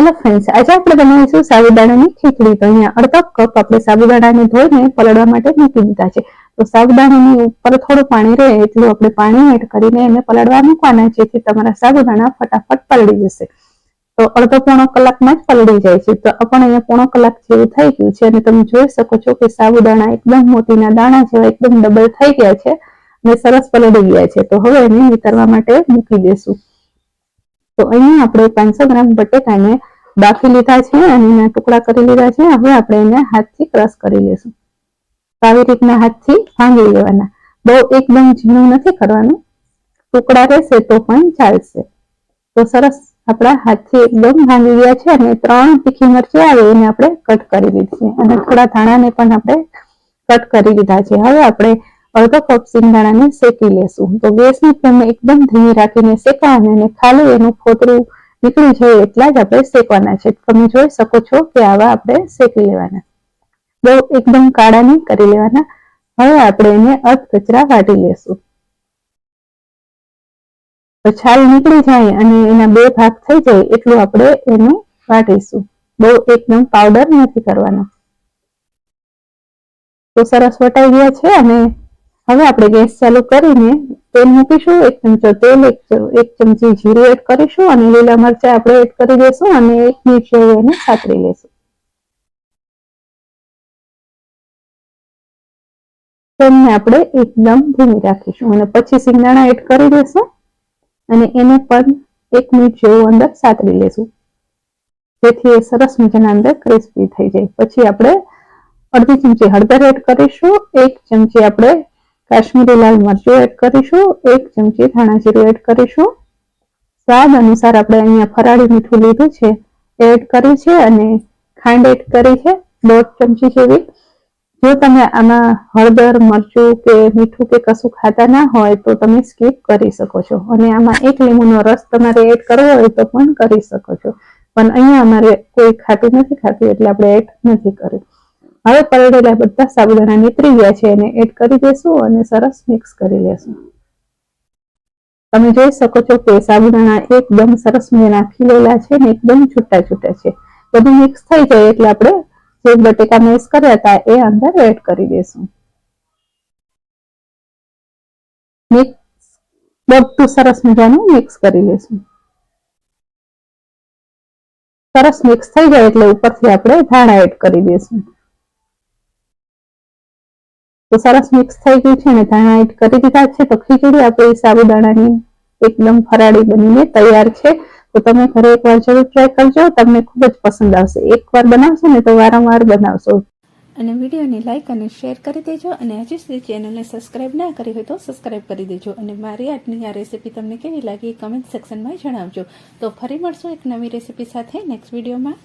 Hello friends આજે આપણે બનાવીશું સાબુદાણાની ખીચડી. તો અહીંયા અડધો કપ આપણે સાબુદાણાને ધોઈને પલળવા માટે મૂકી દીધા છે. તો સાબુદાણાની ઉપર થોડું પાણી રહે એટલું આપણે પાણી એડ કરીને એને પલળવા મૂકવાના જેથી તમારા સાબુદાણા ફટાફટ પલળી જશે. તો અડધો પોણો કલાકમાં જ પલળી જાય છે. તો પણ અહીંયા પોણો કલાક જેવું થઈ ગયું છે અને તમે જોઈ શકો છો કે સાબુદાણા એકદમ મોતીના દાણા જેવા એકદમ ડબલ થઈ ગયા છે અને સરસ પલળી ગયા છે. તો હવે એને નીતરવા માટે મૂકી દેશું. તો અહીંયા આપણે પાંચસો ગ્રામ બટેકાને બાફી લીધા છે અને એના ટુકડા કરી લીધા છે. હવે આપણે એને હાથથી ક્રશ કરી લેશું આવી રીતના હાથથી ભાંગી લેવાના. બહુ એકદમ ઝીણું નથી કરવાનું. ટુકડા રહેશે તો પણ ચાલશે. તો સરસ આપણા હાથથી એકદમ ભાંગી ગયા છે અને ત્રણ તીખી મરચી આવે એને આપણે કટ કરી દીધી છે. અને થોડા ધાણાને પણ આપણે કટ કરી લીધા છે. હવે આપણે અડધો કપ સિંગદાણાને શેકી લેશું. તો ગેસની ફ્લેમ એકદમ ધીમી રાખીને શેકવાના અને ખાલી એનું ફોતરું નીકળી જોઈએ એટલા જ આપણે શેકવાના છે. તમે જોઈ શકો છો કે આવા આપણે શેકી લેવાના. બહુ એકદમ કાળા નહીં કરી લેવાના. હવે આપણે એને અધ કચરા વાટી લેશું. છાલ નીકળી જાય અને એના બે ભાગ થઈ જાય એટલું આપણે એનું વાટીશું. બહુ એકદમ પાવડર નથી કરવાનો. તો સરસ વટાઈ ગયા છે અને હવે આપણે ગેસ ચાલુ કરીને તેલ મૂકીશું. એક ચમચો તેલ, એક ચમચી જીરું એડ કરીશું અને લીલા મરચા આપણે એડ કરી દઈશું અને એક મિનિટ એને સાતરી લેશું તેમને આપણે એકદમ ધીમી રાખીશું અને પછી સિંગદાણા એડ કરી દઈશું અને એને પણ એક મિનિટ જેવું અંદર સાતરી લેશું જેથી એ સરસ મજાના અંદર ક્રિસ્પી થઈ જાય. પછી આપણે અડધી ચમચી હળદર એડ કરીશું. એક ચમચી આપણે કાશ્મીરી લાલ મરચું એડ કરીશું, એક ચમચી ધાણા જીરું એડ કરીશું. સ્વાદ અનુસાર આપણે અહીંયા ફરાળી મીઠું લીધું છે એડ કર્યું છે અને ખાંડ એડ કરી છે, દોઢ ચમચી જેવી. જો તમે આમાં હળદર, મરચું કે મીઠું કે કશું ખાતા ના હોય તો તમે સ્કીપ કરી શકો છો. અને આમાં એક લીંબુનો રસ તમારે એડ કરવો હોય તો પણ કરી શકો છો. પણ અહીંયા અમારે કોઈ ખાતું નથી ખાતું, એટલે આપણે એડ નથી કર્યું. હવે પલળેલા બધા સાબુદાણા નીતરી ગયા છે એને એડ કરી દેશું અને સરસ મિક્સ કરી લેશું. તમે જોઈ શકો છો કે સાબુદાણા એકદમ સરસ મજાના ખીલેલા છે ને એકદમ છૂટા છૂટા છે. બધું મિક્સ થઈ જાય એટલે આપણે જે બટેકા મિક્સ કર્યા હતા એ અંદર એડ કરી દેશું. મિક્સ બધું સરસ મજાનું મિક્સ કરી લેશું. સરસ મિક્સ થઈ જાય એટલે ઉપરથી આપણે ધાણા એડ કરી દઈશું તો સરસ મિક્સ થઈ ગયું છે અને ધાણા એડ કરી દીધા છે. તો ખીચડી આપણી સાબુદાણાની એકદમ ફરાળી બનીને તૈયાર છે. તો તમે ઘરે એકવાર જરૂર ટ્રાય કરજો. તમને ખૂબ જ પસંદ આવશે. એકવાર બનાવશો ને તો વારંવાર બનાવશો. અને વિડીયોને લાઇક અને શેર કરી દેજો અને હજી સુધી ચેનલને સબસ્ક્રાઇબ ના કરી હોય તો સબસ્ક્રાઇબ કરી દેજો. અને મારી આજની આ રેસીપી તમને કેવી લાગી કમેન્ટ સેક્શનમાં જણાવજો. તો ફરી મળશું એક નવી રેસીપી સાથે નેક્સ્ટ વિડીયોમાં